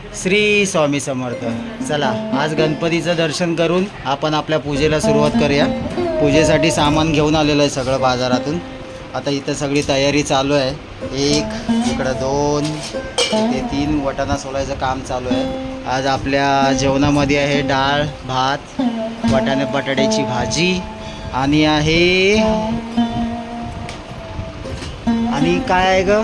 श्री स्वामी समर्थ. चला आज गणपतीचं दर्शन करून आपण आपल्या पूजेला सुरुवात करूया. पूजेसाठी सामान घेऊन आलेलं आहे सगळं बाजारातून. आता इथं सगळी तयारी चालू आहे. एक इकडं दोन ते तीन वटाणा सोलायचं काम चालू आहे. आज आपल्या जेवणामध्ये आहे डाळ भात वटाणे बटाट्याची भाजी आणि आहे आणि काय आहे ग?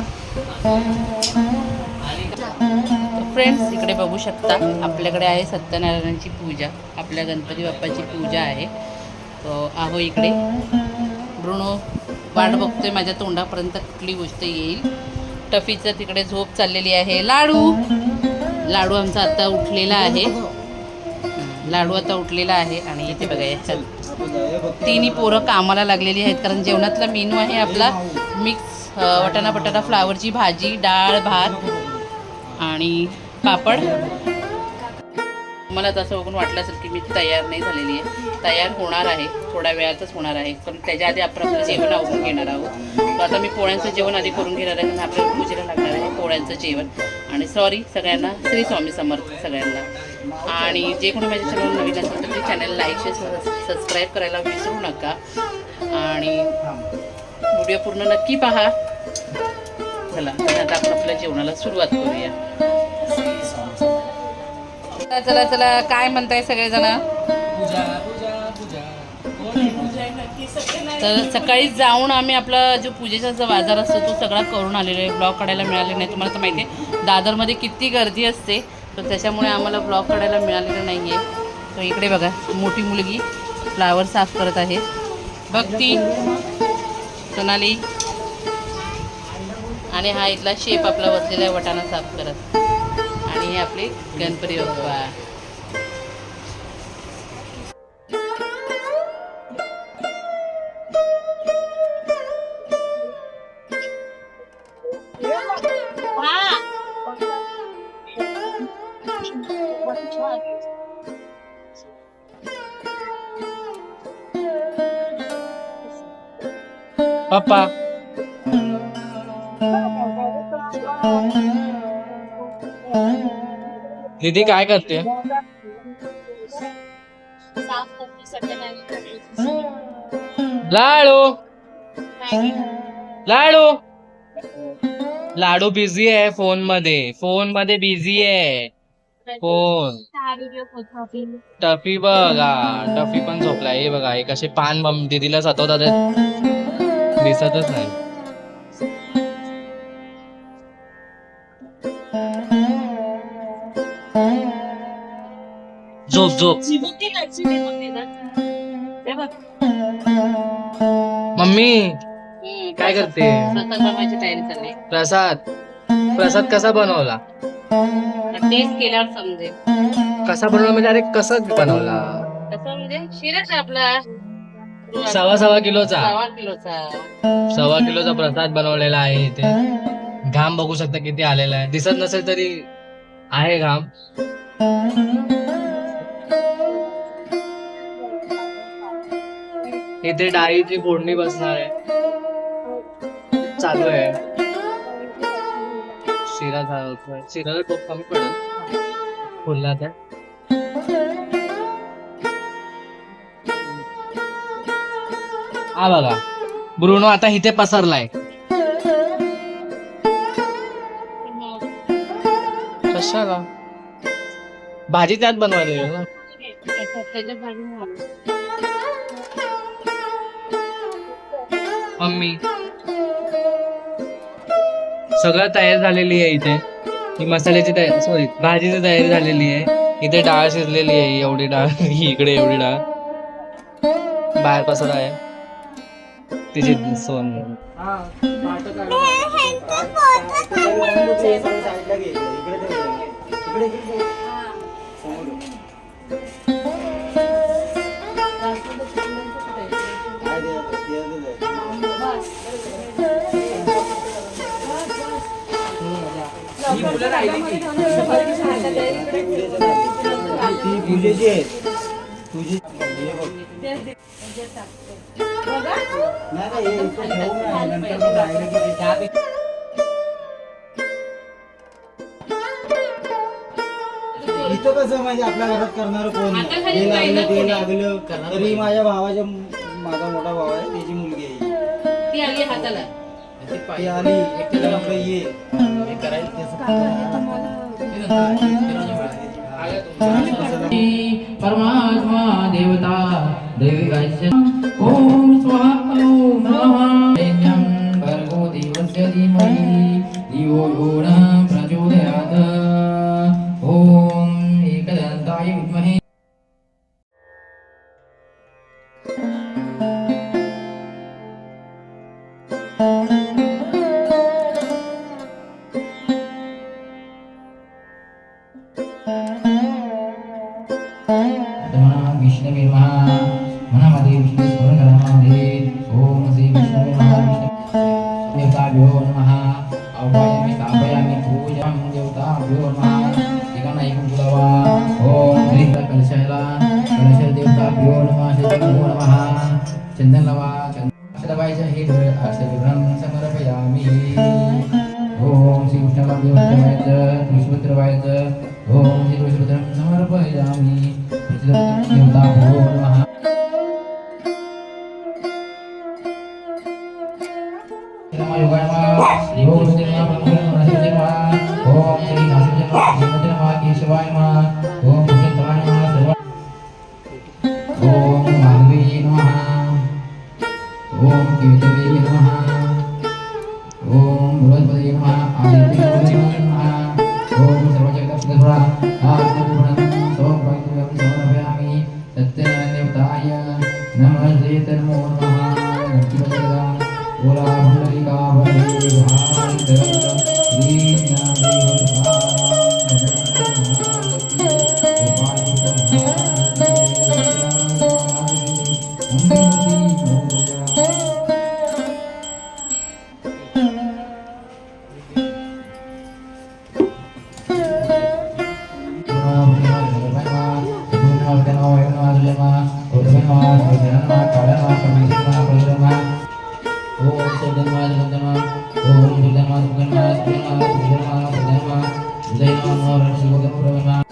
फ्रेंड्स इकडे बघू शकता. आपल्याकडे आहे सत्यनारायणाची पूजा. आपल्या गणपती बाप्पाची पूजा आहे. तो आहो इकडे. ब्रुणो वाट बघतोय. माझ्या तोंडापर्यंत कुठली गोष्ट येईल. टफीचं तिकडे झोप चाललेली आहे. लाडू! लाडू आमचा आता उठलेला आहे. लाडू आता उठलेला आहे आणि इथे बघा याच्यात तिन्ही पोरं कामाला लागलेली आहेत. कारण जेवणातला मेनू आहे आपला मिक्स वटाणा बटाटा फ्लावरची भाजी डाळ भात आणि पापड. मला तसं बघून वाटलं असेल की मी तयार नाही झालेली आहे. तयार होणार आहे. थोड्या वेळातच होणार आहे. पण त्याच्या आधी आपण आपलं जेवण आवरून घेणार आहोत. तर आता मी पोळ्यांचं जेवण आधी करून घेणार आहे आपल्याला पूजेला लागणार आहे पोळ्यांचं जेवण. आणि सॉरी सगळ्यांना श्री स्वामी समर्थ सगळ्यांना. आणि जे कोणी माझ्या चॅनल नवीन असेल तर ते चॅनल लाईक शेअर सबस्क्राईब करायला विसरू नका. आणि व्हिडिओ पूर्ण नक्की पहा. चला आता आपण आपल्या जेवणाला सुरुवात करूया. चला चला चला. काय म्हणताय सगळेजण? तर सकाळी जाऊन आम्ही आपला जो पूजेचा जो बाजार असतो तो सगळा करून आलेलो आहे. ब्लॉग काढायला मिळाले नाही. तुम्हाला तर माहिती आहे दादरमध्ये किती गर्दी असते. तर त्याच्यामुळे आम्हाला ब्लॉग काढायला मिळालेलं नाही आहे तर इकडे बघा मोठी मुलगी फ्लावर साफ करत आहे. भक्ती सोनाली. आणि हा इथला शेप आपला बसलेला आहे वटाणा साफ करत. आणि हे आपले गणपती बाप्पा पप्पा दीदी काय करते? लाडू. लाडू. लाडू बिझी आहे फोनमध्ये फोन. मध्ये बिझी आहे फोन टफी बघा. टफी पण झोपलाय. हे बघा हे कसे पान बम दीदीला सतवतात. दिसतच नाही. झोप झोप मम्मी काय करते? प्रसाद. बनवायची तयारी चालली प्रसाद प्रसाद कसा बनवला? तेच केल्यावर समजेल कसा बनवला म्हणजे अरे कसं बनवला? कसं म्हणजे शिरच आपला सव्वा सव्वा किलोचा सव्वा किलोचा. सव्वा किलोचा प्रसाद बनवलेला आहे इथे. घाम बघू शकता किती आलेला आहे. दिसत नसेल तरी आहे घाम. इथे डाळीची फोडणी बसणार आहे. चालू आहे. शिरा झाला शिराला खूप कमी पडेल. फुलला त्या हा बघा. ब्रुनो आता इथे पसरलाय. कशाला? भाजी त्यात बनवायला मम्मी. सगळं तयार झालेली आहे इथे. ही मसाल्याची तयारी सॉरी भाजीची तयारी झालेली आहे. इथे डाळ शिजलेली आहे एवढी डाळ. ही इकडे एवढी डाळ. बाहेर पसर आहे. तिची सोन. ती. पूजेची तुझी इथं कसं म्हणजे आपल्या घरात करणार कोण? हे लागलं ते लागलं. तरी माझ्या भावाच्या माझा मोठा भाव आहे त्याची मुलगी आहे. ती आली हाताला. परमात्मा देवता देवी ओम स्वाहा भर्गो देवस्य धीमहि. धियो यो न ओम एकदन्ताय विद्महे Om Sri Vishnu Namaha Vishnu Devtayo Namaha Auvaya Mitaba ओम श्री कृष्ण समार्पयामी प्रतिदं देवता भो नमः Udayama, Udayama, Udayama, Udayama, Udayama,